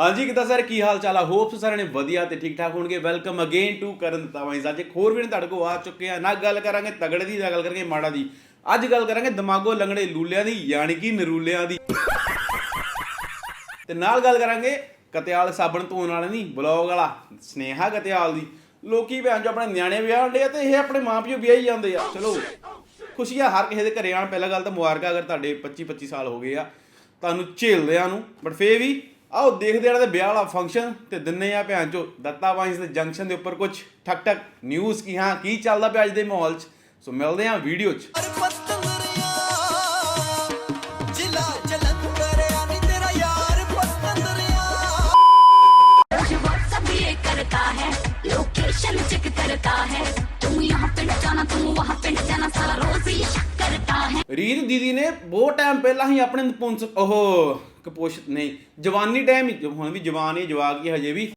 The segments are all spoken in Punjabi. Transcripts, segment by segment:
ਹਾਂਜੀ, ਕਿਦਾਂ ਸਰ? ਕੀ ਹਾਲ ਚਾਲ ਆ? ਹੋਪਸ ਸਾਰਿਆਂ ਨੇ ਵਧੀਆ ਤੇ ਠੀਕ ਠਾਕ ਹੋਣਗੇ। ਵੈਲਕਮ ਅਗੇਨ ਟੂ ਕਰਨ ਤਵਾਈ ਅੱਜ ਹੋਰ ਵੀ ਤੁਹਾਡੇ ਕੋਲ ਆ ਚੁੱਕੇ ਆ। ਨਾ ਗੱਲ ਕਰਾਂਗੇ ਤਗੜੇ ਦੀ, ਨਾ ਗੱਲ ਕਰਾਂਗੇ ਮਾੜਾ ਦੀ। ਅੱਜ ਗੱਲ ਕਰਾਂਗੇ ਦਿਮਾਗੋ ਲੰਗੜੇ ਲੂਲਿਆਂ ਦੀ, ਯਾਨੀ ਕਿ ਨਰੂਲਿਆਂ ਦੀ। ਤੇ ਨਾਲ ਗੱਲ ਕਰਾਂਗੇ ਕਤਿਆਲ ਸਾਬਣ ਧੋਣ ਵਾਲੇ ਨਹੀਂ ਬਲੌਗ ਵਾਲਾ, ਸਨੇਹਾ ਕਤਿਆਲ ਦੀ। ਲੋਕੀ ਭੈਣ ਜੋ ਆਪਣੇ ਨਿਆਣੇ ਵਿਆਹ ਹੁੰਦੇ ਆ ਤੇ ਇਹ ਆਪਣੇ ਮਾਪਿਓ ਵਿਆਹੀ ਜਾਂਦੇ ਆ। ਚਲੋ ਖੁਸ਼ੀਆਂ ਹਰ ਕਿਸੇ ਦੇ ਘਰੇ ਆਣ ਪਹਿਲਾਂ ਗੱਲ ਤਾਂ ਮੁਬਾਰਕਾਂ ਅਗਰ ਤੁਹਾਡੇ 25 25 ਸਾਲ ਹੋ ਗਏ ਆ। ਤੁਹਾਨੂੰ ਝੇਲਦਿਆਂ ਨੂੰ ਬਟ ਫੇਰ ਵੀ ਆਓ ਦੇਖਦੇ ਆ ਇਹਨਾਂ ਵਿਆਹ ਵਾਲਾ ਫੰਕਸ਼ਨ ਤੇ ਦਿੰਨੇ ਆ ਭੈਣ ਚੋ, ਦੱਤਾ ਵਾਈਸ ਦੇ ਜੰਕਸ਼ਨ ਦੇ ਉੱਪਰ ਕੁਝ ਠਕ ਠਕ ਨਿਊਜ਼ ਕੀ, ਹਾਂ, ਕੀ ਚੱਲਦਾ ਪਿਆ ਅੱਜ ਦੇ ਮਾਹੌਲ 'ਚ? ਸੋ ਮਿਲਦੇ ਆ ਵੀਡੀਓ 'ਚ। ਰੀਤ ਦੀਦੀ ਨੇ ਬਹੁਤ ਟਾਈਮ ਪਹਿਲਾਂ ਹੀ ਆਪਣੇ ਨਪੁੰਸ ਉਹ ਕਪੋਸ਼ਿਤ ਨਹੀਂ, ਜਵਾਨੀ ਟਾਈਮ ਹੁਣ ਵੀ ਜਵਾਨ ਹੀ ਜਵਾਕ ਹੀ ਹਜੇ ਵੀ।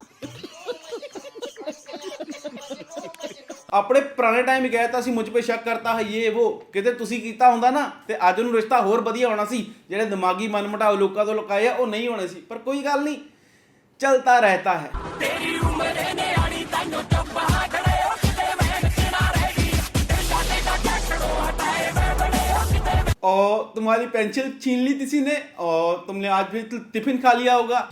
ਆਪਣੇ ਪੁਰਾਣੇ ਟਾਈਮ ਹੀ ਕਹਿ ਤਾ ਸੀ ਮੁਝ ਪੇ ਸ਼ੱਕ ਕਰਤਾ ਹੈ ਇਹ, ਉਹ ਕਿਤੇ ਤੁਸੀਂ ਕੀਤਾ ਹੁੰਦਾ ਨਾ, ਤੇ ਅੱਜ ਨੂੰ ਰਿਸ਼ਤਾ ਹੋਰ ਵਧੀਆ ਹੋਣਾ ਸੀ, ਜਿਹੜੇ ਦਿਮਾਗੀ ਮਨਮਟਾਵ ਲੋਕਾਂ ਤੋਂ ਲੁਕਾਏ ਆ, ਉਹ ਨਹੀਂ ਹੋਣੇ ਸੀ, ਪਰ ਕੋਈ ਗੱਲ ਨਹੀਂ, ਚਲਤਾ ਰਹਤਾ ਹੈ। और तुम्हारी पेंसिल छीन ली किसी ने और तुमने आज भी टिफिन खा लिया होगा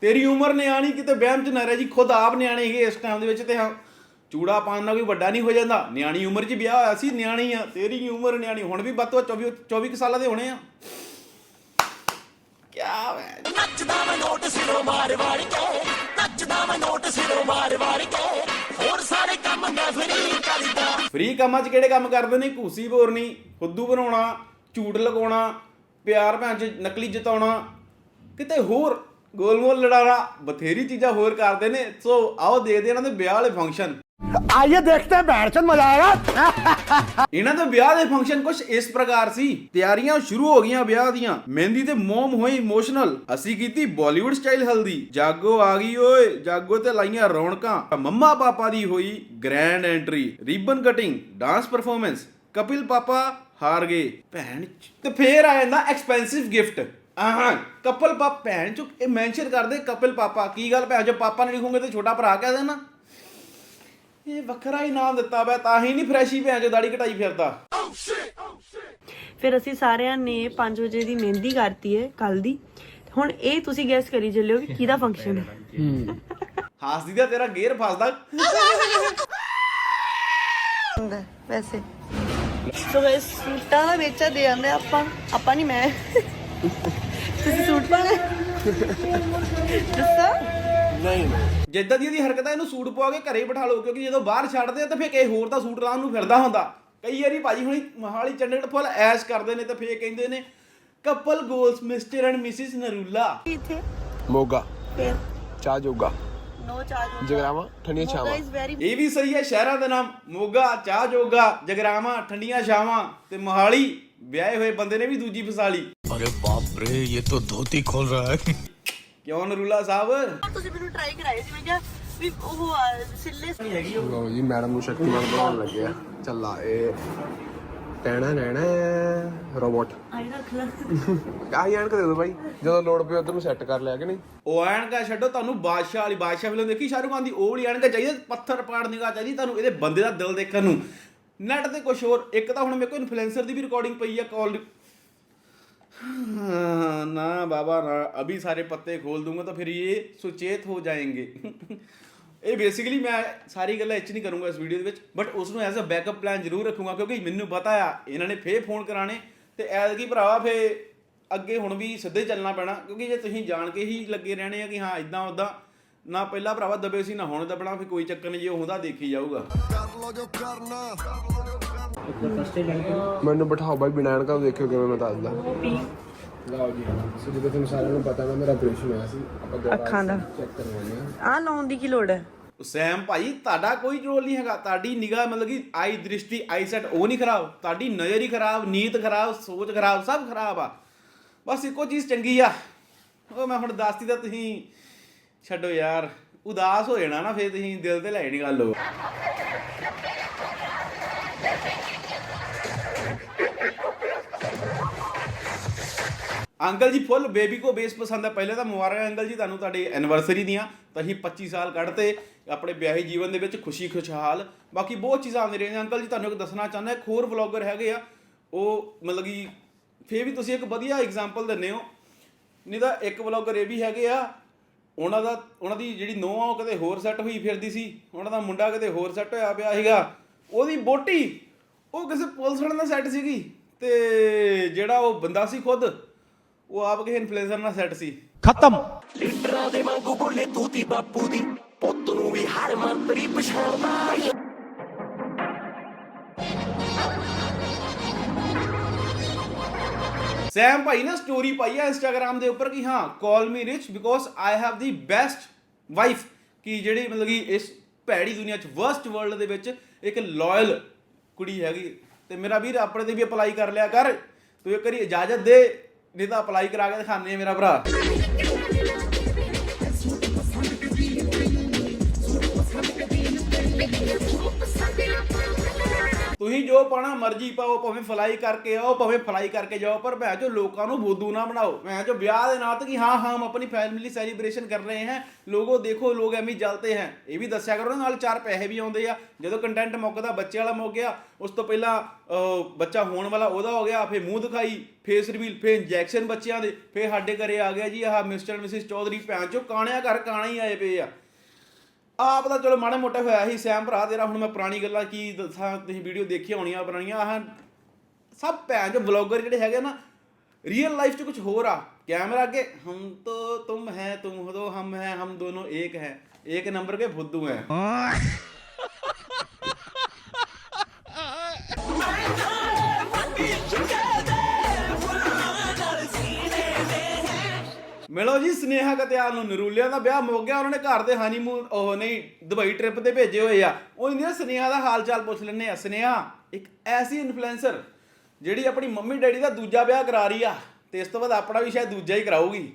ਤੇਰੀ ਉਮਰ ਨਿਆਣੀ ਕਿਤੇ ਵਹਿਮ ਚ ਨਾ ਰਹਿ ਜੀ ਖੁਦ ਆਪ ਨਿਆਣੇ ਹੈਗੇ ਇਸ ਟਾਈਮ ਦੇ ਵਿੱਚ ਤੇ ਹਾਂ ਚੂੜਾ ਪਾਉਣ ਨਾਲ ਕੋਈ ਵੱਡਾ ਨਹੀਂ ਹੋ ਜਾਂਦਾ ਨਿਆਣੀ ਉਮਰ 'ਚ ਵਿਆਹ ਹੋਇਆ ਸੀ ਨਿਆਣੀ ਆ ਤੇਰੀ ਉਮਰ ਨਿਆਣੀ ਹੁਣ ਵੀ ਵੱਧ ਤੋਂ ਵੱਧ 24 24 ਕੁ ਸਾਲਾਂ ਦੇ ਹੋਣੇ ਆ ਕਿਆ ਵੈ ਨੱਚਦਾ ਮੈਂ ਨੋਟ ਸਿਰੋਂ ਮਾਰ ਮਾਰ ਕੇ ਨੱਚਦਾ ਮੈਂ ਨੋਟ ਸਿਰੋਂ ਮਾਰ ਮਾਰ ਕੇ ਹੋਰ ਸਾਰੇ ਕੰਮ ਮੈਂ ਫਰੀ ਕਰਦਾ ਫ੍ਰੀ ਕੰਮਾਂ 'ਚ ਕਿਹੜੇ ਕੰਮ ਕਰਦੇ ਨੇ? ਘੂਸੀ ਬੋਰਨੀ, ਫੁੱਦੂ ਬਣਾਉਣਾ, ਝੂਠ ਲਗਾਉਣਾ, ਪਿਆਰ ਭੈਣ 'ਚ ਨਕਲੀ ਜਿਤਾਉਣਾ, ਕਿਤੇ ਹੋਰ ਗੋਲ-ਮੋਲ ਲੜਾਉਣਾ ਬਥੇਰੀ ਚੀਜ਼ਾਂ ਹੋਰ ਕਰਦੇ ਨੇ। ਸੋ ਆਓ ਦੇਖਦੇ ਇਹਨਾਂ ਦੇ ਵਿਆਹ ਵਾਲੇ ਫੰਕਸ਼ਨ आइए देखते हैं बैठ चल मजा आएगा ਇਹਨਾਂ ਦੇ ਵਿਆਹ ਦੇ ਫੰਕਸ਼ਨ ਕੁਝ ਇਸ ਪ੍ਰਕਾਰ ਸੀ ਤਿਆਰੀਆਂ ਸ਼ੁਰੂ ਹੋ ਗਈਆਂ ਵਿਆਹ ਦੀਆਂ ਮਹਿੰਦੀ ਤੇ ਮੋਮ ਹੋਈ ਇਮੋਸ਼ਨਲ ਅਸੀਂ ਕੀਤੀ ਬਾਲੀਵੁੱਡ ਸਟਾਈਲ ਹਲਦੀ ਜਾਗੋ ਆ ਗਈ ਓਏ ਜਾਗੋ ਤੇ ਲਾਈਆਂ ਰੌਣਕਾਂ ਮੰਮਾ ਪਾਪਾ ਦੀ ਹੋਈ grand entry ribbon cutting dance performance Kapil ਪਾਪਾ ਹਾਰ ਗਏ ਭੈਣ ਚ- ਤੇ ਫੇਰ ਆ ਜਾਂਦਾ ਐਕਸਪੈਂਸਿਵ ਗਿਫਟ ਆਹਾਂ ਕਪਲ ਪਾਪ ਭੈਣ ਚੁੱਕ ਇਹ ਮੈਂਸ਼ਨ ਕਰਦੇ ਕਪਿਲ ਪਾਪਾ ਕੀ ਗੱਲ ਭੈਣ ਜੋ ਪਾਪਾ ਨੇ ਲਿਖੋਗੇ ਤੇ ਛੋਟਾ ਭਰਾ ਕਹਿ ਦੇਣਾ ਇਹ ਵੱਖਰਾ ਹੀ ਨਾਮ ਦਿੱਤਾ ਵੇ ਤਾਂ ਹੀ ਨਹੀਂ ਫਰੈਸ਼ੀ ਭੈਣ ਜੋ ਦਾੜੀ ਕਟਾਈ ਫਿਰਦਾ। ਫਿਰ ਅਸੀਂ ਸਾਰਿਆਂ ਨੇ 5 ਵਜੇ ਦੀ ਮਹਿੰਦੀ ਕਰਤੀ ਹੈ ਕੱਲ ਦੀ। ਹੁਣ ਇਹ ਤੁਸੀਂ ਗੈਸ ਕਰੀ ਚੱਲਿਓ ਕਿ ਕਿਹਦਾ ਫੰਕਸ਼ਨ ਹੈ ਹਾਸਦੀ ਦਾ ਤੇਰਾ ਗੇਅਰ ਫਸਦਾ। ਹੁੰਦਾ ਵੈਸੇ। ਸੋ ਗਾਇਸ ਸੂਟਾਂ ਦਾ ਵੇਚਾ ਦੇ ਆਂਦੇ ਆਪਾਂ। ਆਪਾਂ ਨਹੀਂ ਮੈਂ। ਤੁਸੀਂ ਸੂਟ ਪਾਣੇ ਦੱਸੋ? ਜਿੱਦਾਂ ਦੀ ਇਹਦੀ ਹਰਕਤਾਂ ਇਹਨੂੰ ਸੂਟ ਪਵਾ ਕੇ ਘਰੇ ਹੀ ਬਿਠਾ ਲਓ ਕਿਉਂਕਿ ਜਦੋਂ ਬਾਹਰ ਛੱਡਦੇ ਆ ਤਾਂ ਫੇਰ ਕਿਸੇ ਹੋਰ ਦਾ ਸੂਟ ਲਾਉਣ ਨੂੰ ਫਿਰਦਾ ਹੁੰਦਾ। ਕਈ ਵਾਰੀ ਭਾਜੀ ਹੁਣੀ ਮਹਾਲੀ ਚੰਡੀਗੜ੍ਹ ਫੁੱਲ ਐਸ਼ ਕਰਦੇ ਨੇ ਤੇ ਫੇਰ ਕਹਿੰਦੇ ਨੇ couple goals mister and missus Narula ਇੱਥੇ? ਮੋਗਾ। ਫਿਰ? ਚਾਹ ਜੋਗਾ। ਨੋ ਚਾਰਜ ਜਗਰਾਵਾ ਠੰਡੀਆਂ ਛਾਵਾਂ। ਇਜ਼ ਵੈਰੀ ਇਹ ਵੀ ਸਹੀ ਹੈ ਸ਼ਹਿਰਾਂ ਦੇ ਨਾਮ ਮੋਗਾ ਚਾਹ ਜੋਗਾ ਜਗਰਾਵਾਂ ਠੰਡੀਆਂ ਛਾਵਾਂ ਤੇ ਮੋਹਾਲੀ ਵਿਆਹੇ ਹੋਏ ਬੰਦੇ ਨੇ ਵੀ ਦੂਜੀ ਫਸਾਲੀ। ਅਰੇ ਬਾਪ ਰੇ ਇਹ ਤਾਂ ਧੋਤੀ ਖੋਲ ਰਹਾ ਹੈ। ਕਿਉਂ ਨਰੂਲਾ ਸਾਹਿਬ? ਤੁਸੀਂ ਟਰਾਈ ਕਰਾਏ ਸੀ ਮੈਂ ਕਿਹਾ ਵੀ ਉਹ ਆ, ਸਿੱਲੇ ਨਹੀਂ ਹੈਗੀ ਉਹ। ਲੋ ਜੀ ਮੈਡਮ ਨੂੰ ਸ਼ਕਤੀਮਾਨ ਬਣਾਉਣ ਲੱਗਿਆ। ਚੱਲਾ ਇਹ ਟੈਣਾ ਨੈਣਾ ਰੋਬੋਟ ਆਈ ਰੱਖ ਲੈ। ਆਹੀ ਐਨਕ ਦੇ ਦੋ ਬਾਈ। ਜਦੋਂ ਲੋੜ ਪਈ ਉਧਰ ਨੂੰ ਸੈੱਟ ਕਰ ਲਿਆ ਕਿ ਨਹੀਂ? ਉਹ ਐਨਕਾ ਛੱਡੋ ਤੁਹਾਨੂੰ ਬਾਦਸ਼ਾਹ ਵਾਲੀ ਬਾਦਸ਼ਾਹ ਫਿਲਮ ਦੇਖੀ ਸ਼ਾਹਰੁਖ ਖਾਨ ਦੀ ਉਹ ਵਾਲੀ ਐਨਕਾ ਚਾਹੀਦੀ ਪੱਥਰ ਪਾੜ ਨਿਗਾਹ ਚਾਹੀਦੀ ਤੁਹਾਨੂੰ ਇਹਦੇ ਬੰਦੇ ਦਾ ਦਿਲ ਦੇਖਣ ਨੂੰ। ਨੈਟ ਤੇ ਕੁਝ ਹੋਰ ਇੱਕ ਤਾਂ ਹੁਣ ਮੇਰੇ ਕੋਲ ਇਨਫਲੂਐਂਸਰ ਦੀ ਵੀ ਰਿਕਾਰਡਿੰਗ ਪਈ ਆ ਕਾਲ ਨਾ ਬਾਬਾ, ਨਾ, ਅਭੀ ਸਾਰੇ ਪੱਤੇ ਖੋਲ ਦੂੰਗਾ ਤਾਂ ਫਿਰ ਇਹ ਸੁਚੇਤ ਹੋ ਜਾਏंगे ਇਹ ਬੇਸਿਕਲੀ ਮੈਂ ਸਾਰੀ ਗੱਲਾਂ ਇੱਚ ਨਹੀਂ ਕਰੂੰਗਾ ਇਸ ਵੀਡੀਓ ਦੇ ਵਿੱਚ ਬਟ ਉਸ ਨੂੰ ਐਜ਼ ਅ ਬੈਕਅਪ ਪਲਾਨ ਜ਼ਰੂਰ ਰੱਖੂੰਗਾ ਕਿਉਂਕਿ ਮੈਨੂੰ ਪਤਾ ਆ, ਇਹਨਾਂ ਨੇ ਫੇਰ ਫੋਨ ਕਰਾਣੇ ਤੇ ਐਜ਼ ਕੀ ਭਰਾਵਾ ਫੇ ਅੱਗੇ ਹੁਣ ਵੀ ਸਿੱਧੇ ਚੱਲਣਾ ਪੈਣਾ, ਕਿਉਂਕਿ ਜੇ ਤੁਸੀਂ ਜਾਣ ਕੇ ਹੀ ਲੱਗੇ ਰਹਿਣੇ ਆ ਕਿ ਹਾਂ ਇਦਾਂ ਉਦਾਂ ਨਾ ਪਹਿਲਾਂ ਭਰਾਵਾ ਦਬੇ ਸੀ, ਨਾ ਹੁਣ ਦਬਣਾ ਫੇ ਕੋਈ ਚੱਕਰ ਨਹੀਂ, ਜੇ ਹੁੰਦਾ ਦੇਖੀ ਜਾਊਗਾ। ਮੈਨੂੰ ਬਿਠਾਓ ਬਾਈ ਬਿਨਾਂ ਐਨਕਾਂ ਤੋਂ ਦੇਖਿਓ ਕਿਵੇਂ ਮੈਂ ਦੱਸਦਾ। ਲਓ ਜੀ ਸੋ ਜਿੱਦਾਂ ਤੁਹਾਨੂੰ ਸਾਰਿਆਂ ਨੂੰ ਪਤਾ ਨਾ ਮੇਰਾ ਆਪਰੇਸ਼ਨ ਹੋਇਆ ਸੀ। ਆਪਾਂ ਦੁਬਾਰਾ ਅੱਖਾਂ ਦਾ। ਚੈੱਕ ਕਰਵਾਉਣੇ ਆ ਆ ਲਾਉਣ ਦੀ ਕੀ ਲੋੜ ਹੈ? ਸੈਮ ਭਾਈ ਤੁਹਾਡਾ ਕੋਈ ਰੋਲ ਨਹੀਂ ਹੈਗਾ। ਤੁਹਾਡੀ ਨਿਗਾਹ ਮਤਲਬ ਕਿ ਆਈ ਦ੍ਰਿਸ਼ਟੀ ਆਈ ਸੈਟ ਉਹ ਨਹੀਂ ਖਰਾਬ। ਤੁਹਾਡੀ ਨਜ਼ਰ ਹੀ ਖਰਾਬ ਨੀਤ ਖਰਾਬ ਸੋਚ ਖਰਾਬ ਸਭ ਖਰਾਬ ਆ। ਬਸ ਇੱਕੋ ਚੀਜ਼ ਚੰਗੀ ਆ। ਉਹ ਮੈਂ ਹੁਣ ਦੱਸਤੀ ਤਾਂ ਤੁਸੀਂ ਛੱਡੋ ਯਾਰ। ਉਦਾਸ ਹੋ ਜਾਣਾ ਨਾ ਫੇਰ ਤੁਸੀਂ ਦਿਲ ਤੇ ਲੈ ਨਹੀਂ ਗੱਲ ਉਹ। ਅੰਕਲ ਜੀ ਫੁੱਲ, ਬੇਬੀ ਕੋ ਬੇਸ ਪਸੰਦ ਹੈ ਪਹਿਲੇ ਤਾਂ ਮੁਬਾਰਕਾਂ ਅੰਕਲ ਜੀ, ਤੁਹਾਨੂੰ ਤੁਹਾਡੀ ਐਨਵਰਸਰੀ ਦੀਆਂ। ਤੁਸੀਂ 25 ਸਾਲ ਕੱਢਤੇ, ਆਪਣੇ ਵਿਆਹੀ ਜੀਵਨ ਦੇ ਵਿੱਚ ਖੁਸ਼ੀ, ਖੁਸ਼ਹਾਲ। ਬਾਕੀ ਬਹੁਤ ਚੀਜ਼ਾਂ ਆਉਂਦੀਆਂ ਰਹੀਆਂ। ਅੰਕਲ ਜੀ, ਤੁਹਾਨੂੰ ਇੱਕ ਦੱਸਣਾ ਚਾਹੁੰਦਾ, ਇੱਕ ਹੋਰ ਵਲੌਗਰ ਹੈਗੇ ਆ। ਉਹ ਮਤਲਬ ਕਿ ਫੇਰ ਵੀ ਤੁਸੀਂ ਇੱਕ ਵਧੀਆ ਐਗਜ਼ਾਮਪਲ ਦਿੰਦੇ ਹੋ। ਨਹੀਂ ਤਾਂ ਇੱਕ ਵਲੌਗਰ ਇਹ ਵੀ ਹੈਗੇ ਆ, ਉਹਨਾਂ ਦਾ, ਉਹਨਾਂ ਦੀ ਜਿਹੜੀ ਨੋਹ ਆ, ਉਹ ਕਦੇ ਹੋਰ ਸੈੱਟ ਹੋਈ ਫਿਰਦੀ ਸੀ। ਉਹਨਾਂ ਦਾ ਮੁੰਡਾ ਕਦੇ ਹੋਰ ਸੈੱਟ ਹੋਇਆ ਪਿਆ ਸੀਗਾ। ਉਹਦੀ ਬੋਟੀ ਉਹ ਕਿਸੇ ਪੁਲਿਸ ਵਾਲੇ ਨਾਲ ਸੈੱਟ ਸੀਗੀ। ਤੇ ਜਿਹੜਾ ਉਹ ਬੰਦਾ ਸੀ ਖੁਦ ਉਹ ਆਪ ਕਿਸੇ ਇਨਫਲੂਐਂਸਰ ਨਾਲ ਸੈੱਟ ਸੀ। ਲੀਡਰਾਂ ਦੇ ਵਾਂਗੂ ਬੋਲੇ ਤੂੰ ਤੀ ਬਾਪੂ ਦੀ। ਪੁੱਤ ਨੂੰ ਵੀ ਹਰ ਮੰਤਰੀ ਪਛਾਣਦਾ। ਸੈਮ ਭਾਈ ਨੇ ਸਟੋਰੀ ਪਾਈ ਹੈ ਇੰਸਟਾਗ੍ਰam ਦੇ ਉੱਪਰ ਕਿ ਹਾਂ call me rich because I have the best wife ਕਿ ਜਿਹੜੀ ਮਤਲਬ ਕਿ ਇਸ ਭੈੜੀ ਦੁਨੀਆ 'ਚ ਵਰਸਟ ਵਰਲਡ ਦੇ ਵਿੱਚ ਇੱਕ ਲਾਇਲ ਕੁੜੀ ਹੈਗੀ। ਤੇ ਮੇਰਾ ਵੀਰ ਆਪਣੇ ਤੇ ਵੀ ਅਪਲਾਈ ਕਰ ਲਿਆ ਕਰ। ਤੂੰ ਇੱਕ ਵਾਰੀ ਇਜਾਜ਼ਤ ਦੇ। ਨਹੀਂ ਤਾਂ ਅਪਲਾਈ ਕਰਾ ਕੇ ਦਿਖਾਣੇ ਮੇਰਾ ਭਰਾ। ਤੁਸੀਂ ਜੋ ਪਾਣਾ ਮਰਜ਼ੀ ਪਾਓ, ਭਾਵੇਂ ਫਲਾਈ ਕਰਕੇ ਆਓ, ਭਾਵੇਂ ਫਲਾਈ ਕਰਕੇ ਜਾਓ, ਪਰ ਭੈ ਜੋ ਲੋਕਾਂ ਨੂੰ ਬੋਦੂ ਨਾ ਬਣਾਓ, ਮੈਂ ਜੋ ਵਿਆਹ ਦੇ ਨਾਂ ਤੇ ਕਿ ਹਾਂ ਹਾਂ ਹਮ ਆਪਣੀ ਫੈਮਿਲੀ ਸੈਲੀਬ੍ਰੇਸ਼ਨ ਕਰ ਰਹੇ ਹਾਂ, ਲੋਗੋ ਦੇਖੋ ਲੋਗ ਐਵੇਂ ਜਲਤੇ ਹੈ। ਇਹ ਵੀ ਦੱਸਿਆ ਕਰੋ ਨਾ, ਨਾਲ ਚਾਰ ਪੈਸੇ ਵੀ ਆਉਂਦੇ ਆ। ਜਦੋਂ ਕੰਟੈਂਟ ਮੁੱਕਦਾ, ਬੱਚੇ ਵਾਲਾ ਮੁੱਕ ਗਿਆ, ਉਸ ਤੋਂ ਪਹਿਲਾਂ ਬੱਚਾ ਹੋਣ ਵਾਲਾ ਉਹਦਾ ਹੋ ਗਿਆ, ਫਿਰ ਮੂੰਹ ਦਿਖਾਈ ਫੇਸ ਰਿਵੀਲ ਫਿਰ ਇੰਜੈਕਸ਼ਨ ਬੱਚਿਆਂ ਦੇ, ਫਿਰ ਸਾਡੇ ਘਰੇ ਆ ਗਿਆ ਜੀ, ਆਹ ਮਿਸਟਰ ਮਿਸਿਸ ਚੌਧਰੀ ਭੈਣ ਚੋ ਕਾਣਿਆ ਘਰ ਕਾਣਾ ਹੀ ਆਏ ਪਏ ਆ। ਆਪ ਤਾਂ ਚਲੋ ਮਾੜੇ ਮੋਟੇ ਹੋਇਆ ਸੀ ਸੈਮ ਭਰਾ ਤੇਰਾ, ਹੁਣ ਮੈਂ ਪੁਰਾਣੀ ਗੱਲਾਂ ਕੀ ਦੱਸਾਂ, ਤੁਸੀਂ ਵੀਡੀਓ ਦੇਖੀ ਹੋਣੀਆਂ ਪੁਰਾਣੀਆਂ, ਆਹ ਸਭ ਭੈਣ ਜੋ ਵਲੌਗਰ ਜਿਹੜੇ ਹੈਗੇ ਨਾ ਰੀਅਲ ਲਾਈਫ 'ਚ ਕੁਝ ਹੋਰ ਆ। ਕੈਮਰਾ ਅੱਗੇ, ਹਮ ਤੋ ਤੁਮ ਹੈ, ਤੁਮ ਹੋ ਹਮ ਹੈ, ਹਮ ਦੋਨੋਂ ਇੱਕ ਹੈ ਇੱਕ ਨੰਬਰ ਕੇ ਫੁੱਦੂ ਹੈ। ਮਿਲੋ ਜੀ, ਸਨੇਹਾ ਕਤਿਆਲ ਨੂੰ, ਨਰੂਲਿਆਂ ਦਾ ਵਿਆਹ ਮੁੱਕ ਗਿਆ, ਉਹਨਾਂ ਨੇ ਘਰ ਦੇ ਹਨੀਮੂਨ ਉਹ ਨਹੀਂ, ਦੁਬਈ ਟ੍ਰਿਪ ਤੇ ਭੇਜੇ ਹੋਏ ਆ। ਉਹ ਇੰਦੀਆਂ ਸਨੇਹਾ ਦਾ ਹਾਲ ਚਾਲ ਪੁੱਛ ਲੈਣੇ ਆ। ਸਨੇਹਾ, ਇੱਕ ਐਸੀ ਇਨਫਲੂਐਂਸਰ ਜਿਹੜੀ ਆਪਣੀ ਮੰਮੀ ਡੈਡੀ ਦਾ ਦੂਜਾ ਵਿਆਹ ਕਰਾ ਰਹੀ ਆ, ਤੇ ਇਸ ਤੋਂ ਬਾਅਦ ਆਪਣਾ ਵੀ ਸ਼ਾਇਦ ਦੂਜਾ ਹੀ ਕਰਾਊਗੀ।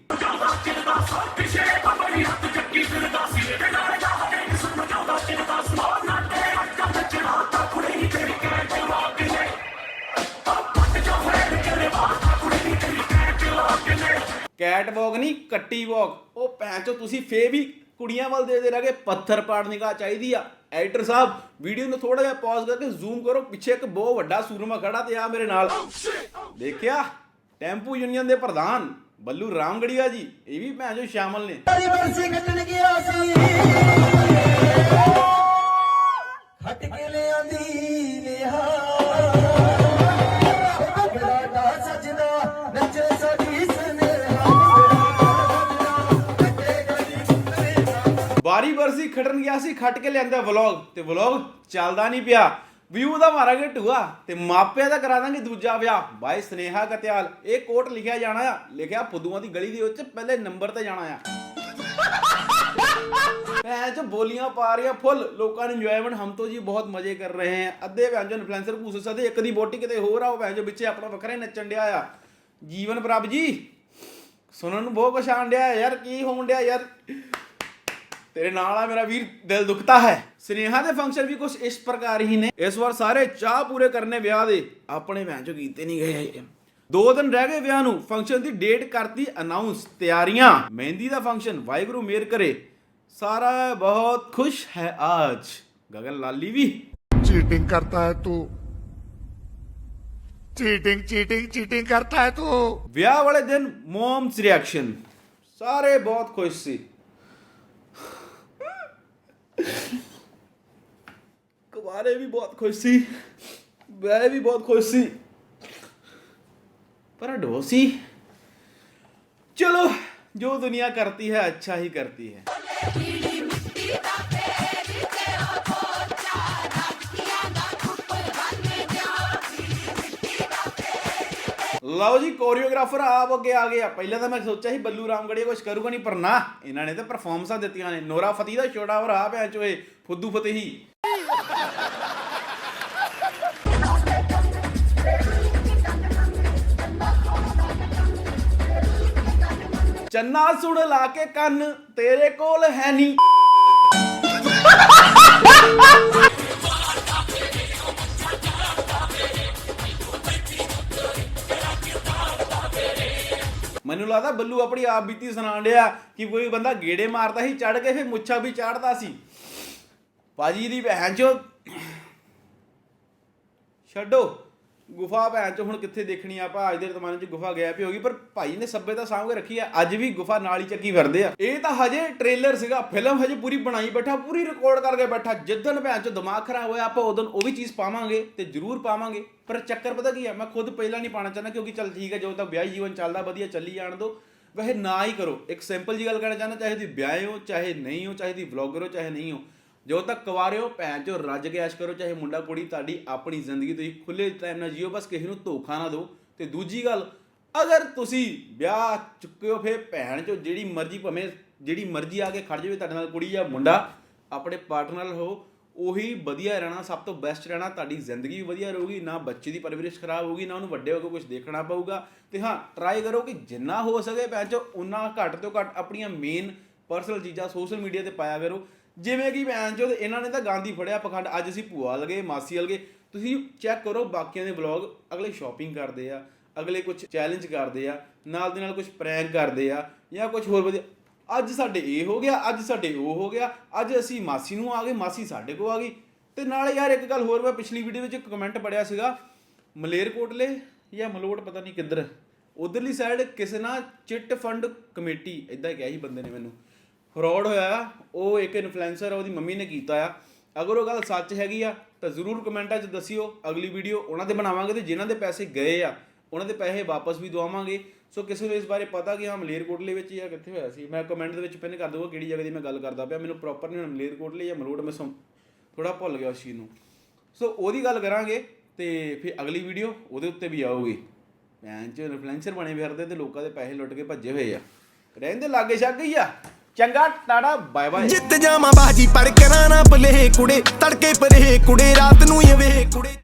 ਕੈਟ ਵੌਕ ਨਹੀਂ ਕੱਟੀ ਵੌਕ ਉਹ ਭੈਣ ਚੋ ਤੁਸੀਂ ਫੇ ਵੀ ਕੁੜੀਆਂ ਵੱਲ ਦੇ ਦੇ ਰਹਗੇ ਪੱਥਰ ਪਾੜ ਨਿਗਾਹ ਚਾਹੀਦੀ ਆ। ਐਡੀਟਰ ਸਾਹਿਬ ਵੀਡੀਓ ਨੂੰ ਥੋੜਾ ਜਿਹਾ ਪੌਜ਼ ਕਰਕੇ ਜ਼ੂਮ ਕਰੋ ਪਿੱਛੇ ਇੱਕ ਬਹੁਤ ਵੱਡਾ ਸੂਰਮਾ ਖੜਾ ਤੇ ਆ ਮੇਰੇ ਨਾਲ। ਦੇਖਿਆ? ਟੈਂਪੂ ਯੂਨੀਅਨ ਦੇ ਪ੍ਰਧਾਨ ਬੱਲੂ ਰਾਮਗੜੀਆ ਜੀ ਇਹ ਵੀ ਭੈਣ ਚੋ ਸ਼ਾਮਲ ਨੇ। ਬਾਰੀ ਬਰਸੀ ਖਟਣ ਗਿਆ ਸੀ, ਖੱਟ ਕੇ ਲਿਆਂਦਾ ਵਲੌਗ। ਤੇ ਵਲੌਗ ਚੱਲਦਾ ਨਹੀਂ ਪਿਆ। ਵਿਊ ਦਾ ਮਾਰਾਂਗੇ ਟੂਆ ਤੇ ਮਾਪਿਆਂ ਦਾ ਕਰਾ ਦਾਂਗੇ ਦੂਜਾ ਵਿਆਹ। ਬਾਈ ਸਨੇਹਾ ਕਤਿਆਲ ਇਹ ਕੋਟ ਲਿਖਿਆ ਜਾਣਾ ਆ। ਲਿਖਿਆ ਫੁੱਦੂਆਂ ਦੀ ਗਲੀ ਦੇ ਉੱਤੇ ਪਹਿਲੇ ਨੰਬਰ ਤੇ ਜਾਣਾ ਆ। ਭੈਣ ਚ ਬੋਲੀਆਂ ਪਾ ਰਹੀਆਂ ਫੁੱਲ। ਲੋਕਾਂ ਨੇ ਇੰਜੋਇਮੈਂਟ ਹਮ ਤੋਂ ਜੀ ਬਹੁਤ ਮਜ਼ੇ ਕਰ ਰਹੇ ਹੈ। ਅੱਧੇ ਭੈਣ ਜੋ ਇਨਫਲੂਐਂਸਰ ਭੂਸੇ ਸਦੇ, ਇੱਕ ਦੀ ਬੋਟੀ ਕਿਤੇ ਹੋਰ ਆ, ਉਹ ਭੈਣ ਜੋ ਵਿੱਚੇ ਆਪਣਾ ਵੱਖਰਾ ਹੀ ਨੱਚਣ ਡਿਆ ਆ। ਜੀਵਨ ਪ੍ਰਭ ਜੀ, ਸੁਣਨ ਨੂੰ ਬਹੁਤ ਕੁਛ ਆਣ ਡਿਆ ਯਾਰ, ਕੀ ਹੋਣ ਡਿਆ ਯਾਰ? ਤੇਰੇ ਨਾਲ ਆ ਮੇਰਾ ਵੀਰ ਦਿਲ ਦੁਖਤਾ ਹੈ। ਸਨੇਹਾ ਦੇ ਫੰਕਸ਼ਨ ਵੀ ਕੁਝ ਇਸ ਪ੍ਰਕਾਰ ਹੀ ਨੇ। ਇਸ ਵਾਰ ਸਾਰੇ ਚਾਹ ਪੂਰੇ ਕਰਨੇ ਵਿਆਹ ਦੇ। ਆਪਣੇ ਵਿਆਹ ਚ ਕੀਤੇ ਨਹੀਂ ਗਏ ਦੋ ਦਿਨ ਰਹਿ ਗਏ ਵਿਆਹ ਨੂੰ। ਫੰਕਸ਼ਨ ਦੀ ਡੇਟ ਕਰਤੀ ਅਨਾਉਂਸ ਤਿਆਰੀਆਂ। ਮਹਿੰਦੀ ਦਾ ਫੰਕਸ਼ਨ ਵਾਹਿਗੁਰੂ ਮੇਰ ਕਰੇ। ਸਾਰਾ ਬਹੁਤ ਖੁਸ਼ ਹੈ ਅੱਜ। ਗਗਨ ਲਾਲੀ ਵੀ। ਚੀਟਿੰਗ ਕਰਤਾ ਹੈ ਤੂੰ। ਚੀਟਿੰਗ ਚੀਟਿੰਗ ਚੀਟਿੰਗ ਕਰਤਾ ਹੈ ਤੂੰ। ਵਿਆਹ ਵਾਲੇ ਦਿਨ ਮੋਮਸ ਰਿਐਕਸ਼ਨ ਸਾਰੇ ਬਹੁਤ ਖੁਸ਼ ਸੀ। ਕੁਵਾਰੇ ਵੀ ਬਹੁਤ ਖੁਸ਼ ਸੀ ਵਿਆਹ ਵੀ ਬਹੁਤ ਖੁਸ਼ ਸੀ ਪਰ ਅਡੋਸੀ ਚਲੋ ਜੋ ਦੁਨੀਆ ਕਰਤੀ ਹੈ ਅੱਛਾ ਹੀ ਕਰਤੀ ਹੈ ਲਓ ਜੀ ਕੋਰੀਓਗ੍ਰਾਫਰ ਆਪ ਅੱਗੇ ਆ ਗਿਆ ਪਹਿਲਾਂ ਤਾਂ ਮੈਂ ਸੋਚਿਆ ਸੀ ਬੱਲੂ ਰਾਮਗੜੀਆ ਕੁਝ ਕਰੂਗਾ ਨਹੀਂ ਪਰ ਨਾ, ਇਹਨਾਂ ਨੇ ਤਾਂ ਪਰਫਾਰਮੈਂਸਾਂ ਦਿੱਤੀਆਂ ਨੇ। ਨੋਰਾ ਫਤੀ ਦਾ ਛੋਟਾ ਭਰਾ ਭੈਣ ਚੋਏ ਫੁੱਦੂ ਫਤਿਹੀ। ਚੰਨਾ ਸੁਣ ਲਾ ਕੇ ਕੰਨ, ਤੇਰੇ ਕੋਲ ਹੈ ਨਹੀਂ ਲੱਗਦਾ ਬੱਲੂ ਆਪਣੀ ਆਪ ਬੀਤੀ ਸੁਣਾਣ ਡਿਆ ਕਿ ਕੋਈ ਬੰਦਾ ਗੇੜੇ ਮਾਰਦਾ ਸੀ ਚੜ ਕੇ ਫਿਰ ਮੁੱਛਾਂ ਵੀ ਚਾੜਦਾ ਸੀ। ਭਾਜੀ ਦੀ ਭੈਣ ਚੋ ਛੱਡੋ। ਗੁਫਾ ਭੈਣ ਚੋ ਹੁਣ ਕਿੱਥੇ ਦੇਖਣੀ ਆ ਆਪਾਂ? ਅੱਜ ਦੇ ਜ਼ਮਾਨੇ 'ਚ ਗੁਫਾ ਗਾਇਬ ਹੀ ਹੋ ਗਈ, ਪਰ ਭਾਈ ਨੇ ਸੱਭਿਅਤਾ ਸਾਂਭ ਕੇ ਰੱਖੀ ਆ, ਅੱਜ ਵੀ ਗੁਫਾ ਨਾਲ ਹੀ ਚੱਕੀ ਫਿਰਦੇ ਆ। ਇਹ ਤਾਂ ਹਜੇ ਟ੍ਰੇਲਰ ਸੀਗਾ ਫਿਲਮ ਹਜੇ ਪੂਰੀ ਬਣਾਈ ਬੈਠਾ, ਪੂਰੀ ਰਿਕਾਰਡ ਕਰਕੇ ਬੈਠਾ। ਜਿੱਦਣ ਭੈਣ ਚੋ ਦਿਮਾਗ ਖਰਾਬ ਹੋਇਆ, ਆਪਾਂ ਉਦੋਂ ਉਹ ਵੀ ਚੀਜ਼ ਪਾਵਾਂਗੇ ਤੇ ਜ਼ਰੂਰ ਪਾਵਾਂਗੇ। ਪਰ ਚੱਕਰ ਪਤਾ ਕੀ ਆ, ਮੈਂ ਖੁਦ ਪਹਿਲਾਂ ਨਹੀਂ ਪਾਣਾ ਚਾਹੁੰਦਾ ਕਿਉਂਕਿ ਚੱਲ ਠੀਕ ਹੈ ਜਦੋਂ ਤੱਕ ਵਿਆਹੀ ਜੀਵਨ ਚੱਲਦਾ, ਵਧੀਆ ਚੱਲੀ ਜਾਣ ਦੋ। ਵੈਸੇ ਨਾ ਹੀ ਕਰੋ। ਇੱਕ ਸਿੰਪਲ ਜੀ ਗੱਲ ਕਹਿਣਾ ਚਾਹੁੰਦਾ, ਚਾਹੇ ਤੁਸੀਂ ਵਿਆਹੇ ਹੋ, ਚਾਹੇ ਨਹੀਂ ਹੋ, ਚਾਹੇ ਤੁਸੀਂ ਵਲੌਗਰ ਹੋ, ਚਾਹੇ ਨਹੀਂ ਹੋ। ਜਦੋਂ ਤੱਕ ਕੁਆਰੇ ਹੋ ਭੈਣ ਚੋ, ਰੱਜ ਕੇ ਐਸ਼ ਕਰੋ, ਚਾਹੇ ਮੁੰਡਾ ਕੁੜੀ ਤੁਹਾਡੀ ਆਪਣੀ ਜ਼ਿੰਦਗੀ ਤੁਸੀਂ ਖੁੱਲੇ ਟਾਈਮ ਨਾਲ ਜੀਓ, ਬਸ ਕਿਸੇ ਨੂੰ ਧੋਖਾ ਨਾ ਦਿਓ। ਤੇ ਦੂਜੀ ਗੱਲ, ਅਗਰ ਤੁਸੀਂ ਵਿਆਹ ਚੁੱਕਿਓ ਹੋ ਫੇ ਭੈਣ ਚੋ, ਜਿਹੜੀ ਮਰਜ਼ੀ ਭਾਵੇਂ ਜਿਹੜੀ ਮਰਜ਼ੀ ਆ ਕੇ ਖੜ ਜਾਵੇ, ਤੁਹਾਡੇ ਨਾਲ ਕੁੜੀ ਜਾਂ ਮੁੰਡਾ, ਆਪਣੇ ਪਾਰਟਨਰ ਨਾਲ ਹੋ ਉਹੀ ਵਧੀਆ ਰਹਿਣਾ, ਸਭ ਤੋਂ ਬੈਸਟ ਰਹਿਣਾ, ਤੁਹਾਡੀ ਜ਼ਿੰਦਗੀ ਵੀ ਵਧੀਆ ਰਹੂਗੀ, ਨਾ ਬੱਚੇ ਦੀ ਪਰਵਰਿਸ਼ ਖਰਾਬ ਹੋਊਗੀ, ਨਾ ਉਹਨੂੰ ਵੱਡੇ ਹੋ ਕੇ ਕੁਝ ਦੇਖਣਾ ਪਊਗਾ। ਤੇ ਹਾਂ ਟਰਾਈ ਕਰੋ ਕਿ ਜਿੰਨਾ ਹੋ ਸਕੇ ਭੈਣ ਚੋ ਉਨਾ ਘੱਟ ਤੋਂ ਘੱਟ ਆਪਣੀਆਂ ਮੇਨ ਪਰਸਨਲ ਚੀਜ਼ਾਂ ਸੋਸ਼ਲ ਮੀਡੀਆ ਤੇ ਪਾਇਆ ਕਰੋ। ਜਿਵੇਂ ਕਿ ਭੈਣ ਚੋ ਇਹਨਾਂ ਨੇ ਤਾਂ ਗਾਂਧੀ ਫੜਿਆ ਪਖੰਡ, ਅੱਜ ਅਸੀਂ ਭੂਆ ਲਗੇ ਮਾਸੀ ਲਗੇ ਤੁਸੀਂ ਚੈੱਕ ਕਰੋ ਬਾਕੀਆਂ ਦੇ ਵਲੌਗ ਅਗਲੇ ਸ਼ਾਪਿੰਗ ਕਰਦੇ ਆ, ਅਗਲੇ ਕੁਝ ਚੈਲੰਜ ਕਰਦੇ ਆ, ਨਾਲ ਦੇ ਨਾਲ ਕੁਝ ਪ੍ਰੈਂਕ ਕਰਦੇ ਆ, ਜਾਂ ਕੁਝ ਹੋਰ ਵਧੀਆ। ਅੱਜ ਸਾਡੇ ਇਹ ਹੋ ਗਿਆ, ਅੱਜ ਸਾਡੇ ਉਹ ਹੋ ਗਿਆ, ਅੱਜ ਅਸੀਂ ਮਾਸੀ ਨੂੰ ਆ ਗਏ, ਮਾਸੀ ਸਾਡੇ ਕੋ ਆ ਗਈ। ਤੇ ਨਾਲ ਯਾਰ ਇੱਕ ਗੱਲ ਹੋਰ ਮੈਂ ਪਿਛਲੀ ਵੀਡੀਓ ਵਿੱਚ ਇੱਕ ਕਮੈਂਟ ਪੜਿਆ ਸੀਗਾ, ਮਲੇਰਕੋਟਲੇ ਜਾਂ ਮਲੋਟ ਪਤਾ ਨਹੀਂ ਕਿੱਧਰ, ਉਧਰਲੀ ਸਾਈਡ ਕਿਸੇ ਨਾ ਚਿੱਟ ਫੰਡ ਕਮੇਟੀ ਇਦਾਂ ਕਿਹਾ ਸੀ ਬੰਦੇ ਨੇ ਮੈਨੂੰ। ਫਰਾਡ ਹੋਇਆ ਉਹ ਇੱਕ ਇਨਫਲੂਐਂਸਰ ਆ, ਉਹਦੀ ਮੰਮੀ ਨੇ ਕੀਤਾ ਆ। ਅਗਰ ਉਹ ਗੱਲ ਸੱਚ ਹੈਗੀ ਆ, ਤਾਂ ਜ਼ਰੂਰ ਕਮੈਂਟਾਂ 'ਚ ਦੱਸਿਓ, ਅਗਲੀ ਵੀਡੀਓ ਉਹਨਾਂ ਦੇ ਬਣਾਵਾਂਗੇ ਤੇ ਜਿਨ੍ਹਾਂ ਦੇ ਪੈਸੇ ਗਏ ਆ, ਉਹਨਾਂ ਦੇ ਪੈਸੇ ਵਾਪਸ ਵੀ ਦਵਾਵਾਂਗੇ। ਸੋ ਕਿਸੇ ਨੂੰ ਇਸ ਬਾਰੇ ਪਤਾ ਕਿ ਹਾਂ, ਮਲੇਰਕੋਟਲੇ ਵਿੱਚ ਜਾਂ ਕਿੱਥੇ ਹੋਇਆ ਸੀ? ਮੈਂ ਕਮੈਂਟ ਦੇ ਵਿੱਚ ਪਿੰਨ ਕਰ ਦਊਗਾ ਕਿਹੜੀ ਜਗ੍ਹਾ ਦੀ ਮੈਂ ਗੱਲ ਕਰਦਾ ਪਿਆ। ਮੈਨੂੰ ਪ੍ਰੋਪਰ ਨਹੀਂ ਹੁਣ ਮਲੇਰਕੋਟਲੇ ਜਾਂ ਮਲੋੜ ਮੈਂ ਥੋੜਾ ਭੁੱਲ ਗਿਆ ਉਸ ਚੀਜ਼ ਨੂੰ। ਸੋ ਉਹਦੀ ਗੱਲ ਕਰਾਂਗੇ ਤੇ ਫਿਰ ਅਗਲੀ ਵੀਡੀਓ ਉਹਦੇ ਉੱਤੇ ਵੀ ਆਊਗੀ। ਭੈਣ ਚ ਇਨਫਲੂਐਂਸਰ ਬਣੇ ਫਿਰਦੇ ਤੇ ਲੋਕਾਂ ਦੇ ਪੈਸੇ ਲੁੱਟ ਕੇ ਭੱਜੇ ਹੋਏ ਆ। ਰਹਿੰਦੇ ਲਾਗੇ ਛੱਗ ਹੀ ਆ। ਚੰਗਾ ਟਾੜਾ ਬਾਏ ਬਾਏ ਜਿੱਤ ਜਾਵਾਂ ਬਾਜੀ ਪੜ ਕਰਾਂ ਨਾ ਭਲੇ ਕੁੜੇ, ਤੜਕੇ ਪਰੇ ਕੁੜੇ, ਰਾਤ ਨੂੰ ਇਹ ਵੇ ਕੁੜੇ।